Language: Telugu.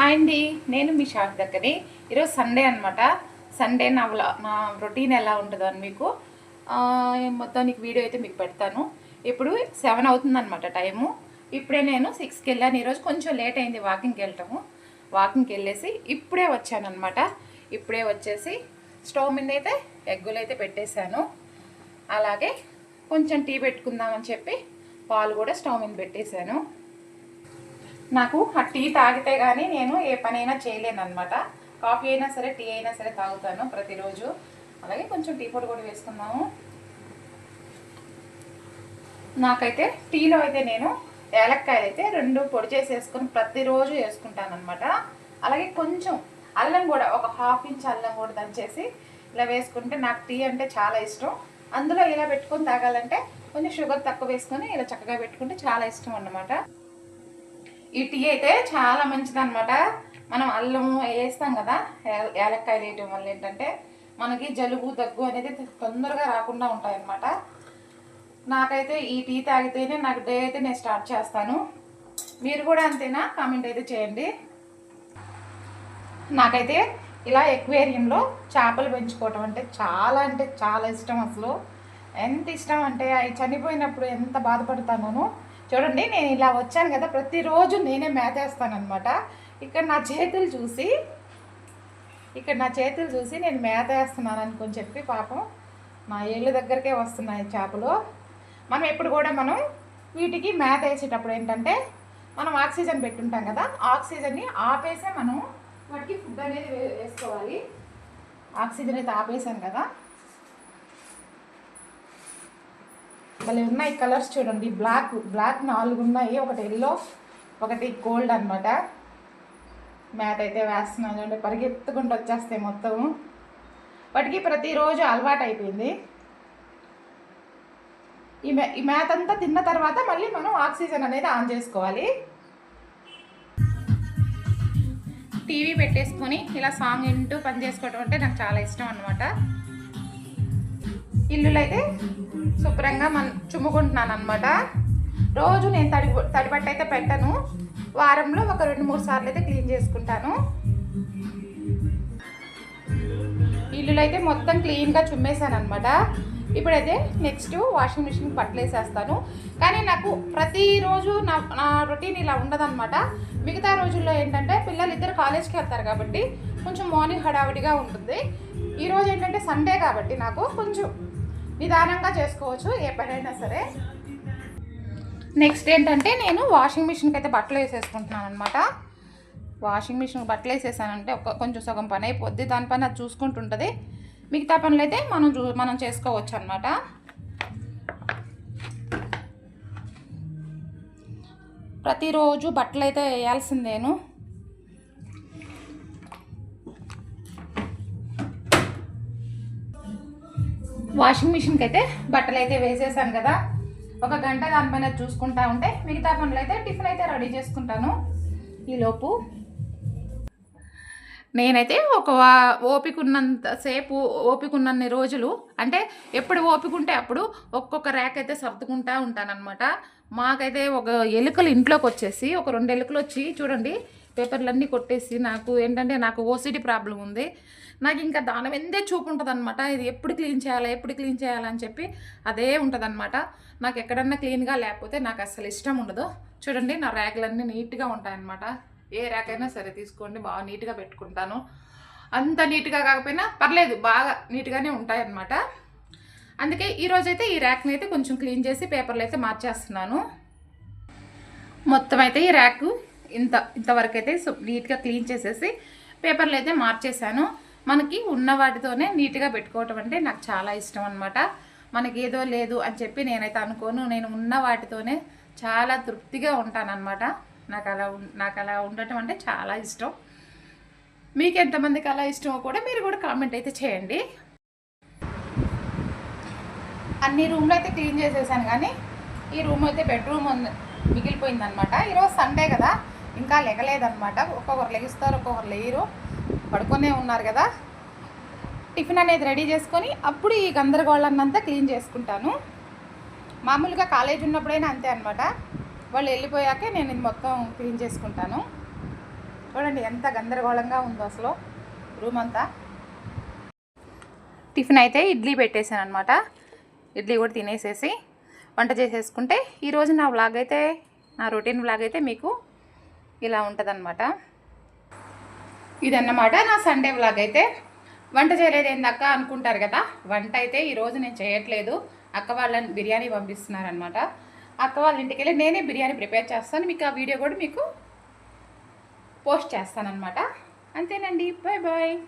హాయ్ అండి. నేను మీ షాప్ దగ్గరే. ఈరోజు సండే అనమాట సండే నా నా రొటీన్ ఎలా ఉంటుందో అని మీకు మొత్తానికి వీడియో అయితే మీకు పెడతాను. ఇప్పుడు సెవెన్ అవుతుందన్నమాట టైము. ఇప్పుడే నేను సిక్స్కి వెళ్ళాను ఈరోజు కొంచెం లేట్ అయింది వాకింగ్కి వెళ్ళటము వాకింగ్కి వెళ్ళేసి ఇప్పుడే వచ్చానమాట ఇప్పుడే వచ్చేసి స్టవ్ మీద అయితే ఎగ్గులు అయితే పెట్టేశాను. అలాగే కొంచెం టీ పెట్టుకుందామని చెప్పి పాలు కూడా స్టవ్ మీద పెట్టేశాను. నాకు ఆ టీ తాగితే కానీ నేను ఏ పనైనా చేయలేను అనమాట కాఫీ అయినా సరే టీ అయినా సరే తాగుతాను ప్రతిరోజు. అలాగే కొంచెం టీ పొడి కూడా వేసుకుందాము. నాకైతే టీలో అయితే నేను ఏలక్కాయలు అయితే రెండు పొడి చేసి వేసుకొని ప్రతిరోజు వేసుకుంటాను అనమాట అలాగే కొంచెం అల్లం కూడా ఒక హాఫ్ ఇంచ్ అల్లం కూడా దంచేసి ఇలా వేసుకుంటే నాకు టీ అంటే చాలా ఇష్టం. అందులో ఇలా పెట్టుకొని తాగాలంటే కొంచెం షుగర్ తక్కువ వేసుకొని ఇలా చక్కగా పెట్టుకుంటే చాలా ఇష్టం అన్నమాట. ఈ టీ అయితే చాలా మంచిది అనమాట మనం అల్లం వేస్తాం కదా ఏలక్కాయలు వేయటం వల్ల ఏంటంటే మనకి జలుబు దగ్గు అనేది తొందరగా రాకుండా ఉంటాయన్నమాట. నాకైతే ఈ టీ తాగితేనే నాకు డే అయితే నేను స్టార్ట్ చేస్తాను. మీరు కూడా అంతేనా? కామెంట్ అయితే చేయండి. నాకైతే ఇలా ఎక్వేరియంలో చేపలు పెంచుకోవటం అంటే చాలా అంటే చాలా ఇష్టం అసలు. ఎంత ఇష్టం అంటే అవి చనిపోయినప్పుడు ఎంత బాధపడతాను చూడండి నేను ఇలా వచ్చాను కదా ప్రతిరోజు నేనే మేతేస్తానమాట ఇక్కడ నా చేతులు చూసి ఇక్కడ నా చేతులు చూసి నేను మేత వేస్తున్నాను చెప్పి పాపం నా ఏళ్ళ దగ్గరకే వస్తున్నాయి చేపలు. మనం ఎప్పుడు కూడా మనం వీటికి మేత వేసేటప్పుడు ఏంటంటే మనం ఆక్సిజన్ పెట్టుంటాం కదా ఆక్సిజన్ని ఆపేసే మనం వాటికి ఫుడ్ అనేది వేసుకోవాలి. ఆక్సిజన్ అయితే ఆపేసాం కదా. భలే ఉన్నాయి కలర్స్ చూడండి. బ్లాక్ బ్లాక్ నాలుగు ఉన్నాయి. ఒకటి ఎల్లో ఒకటి గోల్డ్ అనమాట మ్యాట్ అయితే వేస్తున్నాను చూడండి. పరిగెత్తుకుంటూ వచ్చేస్తాయి మొత్తం. వాటికి ప్రతిరోజు అలవాటు అయిపోయింది. ఈ మ్యా ఈ మ్యాత్ అంతా తిన్న తర్వాత మళ్ళీ మనం ఆక్సిజన్ అనేది ఆన్ చేసుకోవాలి. టీవీ పెట్టేసుకొని ఇలా సాంగ్ వింటూ పని చేసుకోవటం అంటే నాకు చాలా ఇష్టం అనమాట ఇల్లులు అయితే శుభ్రంగా మన చుమ్ముకుంటున్నాను అనమాట రోజు నేను తడి తడిబట్ట అయితే పెట్టను. వారంలో ఒక రెండు మూడు సార్లు అయితే క్లీన్ చేసుకుంటాను. ఇల్లులు అయితే మొత్తం క్లీన్గా చుమ్మేశాను అనమాట ఇప్పుడైతే నెక్స్ట్ వాషింగ్ మిషన్ పట్లేసేస్తాను కానీ నాకు ప్రతిరోజు నా నా రొటీన్ ఇలా ఉండదన్నమాట. మిగతా రోజుల్లో ఏంటంటే పిల్లలు ఇద్దరు కాలేజ్కి వెళ్తారు కాబట్టి కొంచెం మార్నింగ్ హడావిడిగా ఉంటుంది. ఈరోజు ఏంటంటే సండే కాబట్టి నాకు కొంచెం నిదానంగా చేసుకోవచ్చు ఏ పనైనా సరే. నెక్స్ట్ ఏంటంటే నేను వాషింగ్ మిషన్కి అయితే బట్టలు వేసేసుకుంటున్నాను అనమాట వాషింగ్ మిషన్ బట్టలు వేసేసానంటే ఒక కొంచెం సగం పని అయిపోద్ది దానిపైన అది చూసుకుంటుంటుంది. మిగతా పనులు అయితే మనం చూ మనం చేసుకోవచ్చు అనమాట ప్రతిరోజు బట్టలు అయితే వేయాల్సిందేను. వాషింగ్ మిషన్కి అయితే బట్టలు అయితే వేసేసాను కదా. ఒక గంట దానిపైన చూసుకుంటా ఉంటే మిగతా పనులు అయితే టిఫిన్ అయితే రెడీ చేసుకుంటాను. ఈలోపు నేనైతే ఒక ఓపిక ఉన్నంత సేపు ఓపిక ఉన్నన్ని రోజులు అంటే ఎప్పుడు ఓపిక ఉంటే అప్పుడు ఒక్కొక్క ర్యాక్ అయితే సర్దుకుంటా ఉంటానన్నమాట. మాకైతే ఒక ఎలుకలు ఇంట్లోకి వచ్చేసి ఒక రెండు ఎలుకలు వచ్చి చూడండి పేపర్లన్నీ కొట్టేసి నాకు ఏంటంటే నాకు ఓసిడి ప్రాబ్లం ఉంది. నాకు ఇంకా దాని మీదే చూపు ఉంటుంది అనమాట ఇది ఎప్పుడు క్లీన్ చేయాలా ఎప్పుడు క్లీన్ చేయాలని చెప్పి అదే ఉంటుందన్నమాట. నాకు ఎక్కడన్నా క్లీన్గా లేకపోతే నాకు అసలు ఇష్టం ఉండదు. చూడండి నా ర్యాకులన్నీ నీట్గా ఉంటాయన్నమాట. ఏ ర్యాక్ అయినా సరే తీసుకోండి బాగా నీట్గా పెట్టుకుంటాను. అంత నీట్గా కాకపోయినా పర్లేదు బాగా నీట్గానే ఉంటాయన్నమాట. అందుకే ఈరోజైతే ఈ ర్యాక్ని అయితే కొంచెం క్లీన్ చేసి పేపర్లు అయితే మార్చేస్తున్నాను. మొత్తం అయితే ఈ ర్యాక్ ఇంత ఇంతవరకు అయితే నీట్గా క్లీన్ చేసేసి పేపర్లు అయితే మార్చేశాను. మనకి ఉన్న వాటితోనే నీట్గా పెట్టుకోవటం అంటే నాకు చాలా ఇష్టం అనమాట మనకి ఏదో లేదు అని చెప్పి నేనైతే అనుకోను. నేను ఉన్న వాటితోనే చాలా తృప్తిగా ఉంటానన్నమాట నాకు అలా నాకు అలా ఉండటం అంటే చాలా ఇష్టం. మీకు ఎంతమందికి అలా ఇష్టమో కూడా మీరు కూడా కామెంట్ అయితే చేయండి. అన్ని రూమ్లు అయితే క్లీన్ చేసేసాను కానీ ఈ రూమ్ అయితే బెడ్రూమ్ ఉంది మిగిలిపోయిందనమాట ఈరోజు సండే కదా ఇంకా లెగలేదనమాట ఒక్కొక్కరు లెగిస్తారు ఒక్కొక్కరు లేరు పడుకొనే ఉన్నారు కదా. టిఫిన్ అనేది రెడీ చేసుకొని అప్పుడు ఈ గందరగోళాన్నంతా క్లీన్ చేసుకుంటాను. మామూలుగా కాలేజ్ ఉన్నప్పుడైనా అంతే అనమాట వాళ్ళు వెళ్ళిపోయాకే నేను ఇది మొత్తం క్లీన్ చేసుకుంటాను. చూడండి ఎంత గందరగోళంగా ఉందో అసలు రూమ్ అంతా. టిఫిన్ అయితే ఇడ్లీ పెట్టేశాను అనమాట ఇడ్లీ కూడా తినేసేసి వంట చేసేసుకుంటే ఈరోజు నా బ్లాగ్ అయితే నా రొటీన్ బ్లాగ్ అయితే మీకు ఇలా ఉంటుందన్నమాట. ఇదన్నమాట నా సండే వ్లాగ్ అయితే. వంట చేయలేదు ఏందక్క అనుకుంటారు కదా? వంట అయితే ఈరోజు నేను చేయట్లేదు. అక్క వాళ్ళని బిర్యానీ పంపిస్తున్నారనమాట అక్క వాళ్ళ ఇంటికి వెళ్ళి నేనే బిర్యానీ ప్రిపేర్ చేస్తాను. మీకు ఆ వీడియో కూడా మీకు పోస్ట్ చేస్తానన్నమాట. అంతేనండి. Bye bye.